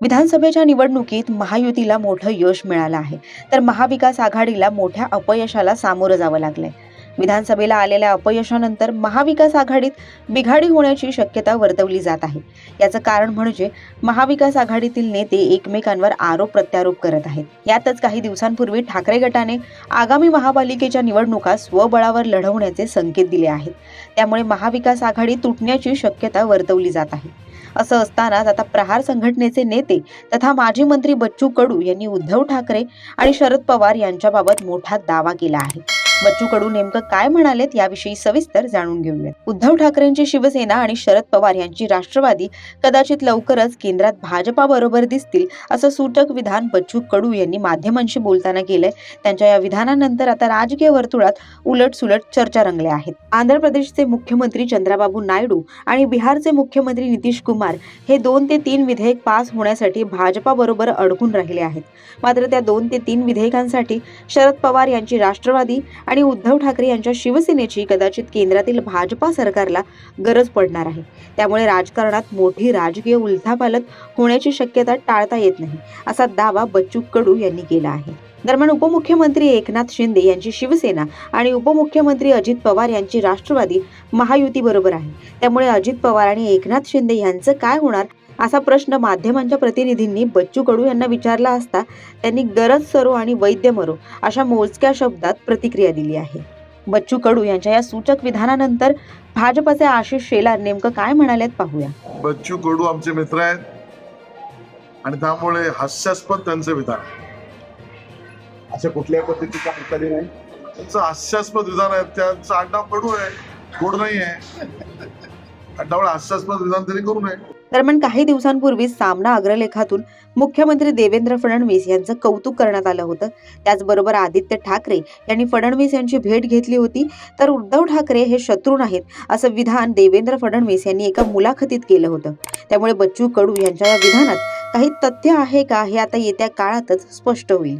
विधानसभेच्या निवडणुकीत महायुतीला मोठं यश मिळालं आहे. तर महाविकास आघाडीला मोठ्या अपयशाला सामोरं जावं लागलंय. विधानसभेला आलेल्या अपयशानंतर महाविकास आघाडीत बिघाडी होण्याची शक्यता वर्तवली जात आहे. याचं कारण म्हणजे महाविकास आघाडीतील नेते एकमेकांवर आरोप प्रत्यारोप करत आहेत. यातच काही दिवसांपूर्वी ठाकरे गटाने आगामी महापालिकेच्या निवडणुका स्वबळावर लढवण्याचे संकेत दिले आहेत. त्यामुळे महाविकास आघाडी तुटण्याची शक्यता वर्तवली जात आहे. असं असतानाच आता प्रहार संघटनेचे नेते तथा माजी मंत्री बच्चू कडू यांनी उद्धव ठाकरे आणि शरद पवार यांच्याबाबत मोठा दावा केला आहे. बच्चू कडू नेमकं काय म्हणालेत याविषयी सविस्तर जाणून घेऊयात. उद्धव ठाकरेंची शिवसेना आणि शरद पवार यांची राष्ट्रवादी कदाचित लवकरच केंद्रात भाजपा बरोबर दिसतील असं सूचक विधान बच्चू कडू यांनी माध्यमांशी बोलताना केलंय. त्यांच्या या विधानानंतर आता राजकीय वर्तुळात उलटसुलट चर्चा रंगल्या आहेत. आंध्र प्रदेशचे मुख्यमंत्री चंद्राबाबू नायडू आणि बिहारचे मुख्यमंत्री नितीश कुमार हे दोन ते तीन विधेयक पास होण्यासाठी भाजपाबरोबर अडकून राहिले आहेत. मात्र त्या दोन ते तीन विधेयकांसाठी शरद पवार यांची राष्ट्रवादी आणि उद्धव ठाकरे यांच्या शिवसेनेची कदाचित केंद्रातील भाजपा सरकारला गरज पडणार आहे. त्यामुळे राजकारणात मोठी राजकीय उलथापालथ होण्याची शक्यता टाळता येत नाही असा दावा बच्चू कडू यांनी केला आहे. दरम्यान उपमुख्यमंत्री एकनाथ शिंदे यांची शिवसेना आणि उपमुख्यमंत्री अजित पवार यांची राष्ट्रवादी महायुती बरोबर आहे. त्यामुळे अजित पवार आणि एकनाथ शिंदे यांचं काय होणार असा प्रश्न माध्यमांच्या प्रतिनिधींनी बच्चू कडू यांना विचारला असता त्यांनी गरज सरो आणि वैद्य मरो अशा मोजक्या शब्दात प्रतिक्रिया दिली आहे. बच्चू कडू यांच्या या सूचक विधानानंतर भाजपचे आशिष शेलार नेमकं काय म्हणालेत पाहूया. बच्चू कडू आमचे मित्र आहेत. आणि त्यामुळे हास्यास्पद त्यांचं विधान. अशा कुठल्या पद्धतीचा हालचाली नाही. त्यांचं हास्यास्पद विधान आहे त्यांचं आडनाव कडू आहे गोड नाही आहे. त्यामुळे हास्यास्पद विधान त्यांनी करू नये. दरम्यान काही दिवसांपूर्वी सामना अग्रलेखातून मुख्यमंत्री देवेंद्र फडणवीस यांचं कौतुक करण्यात आलं होतं. त्याचबरोबर आदित्य ठाकरे यांनी फडणवीस यांची भेट घेतली होती. तर उद्धव ठाकरे हे शत्रू नाहीत असं विधान देवेंद्र फडणवीस यांनी एका मुलाखतीत केलं होतं. त्यामुळे बच्चू कडू यांच्या या विधानात काही तथ्य आहे का हे आता येत्या काळातच स्पष्ट होईल.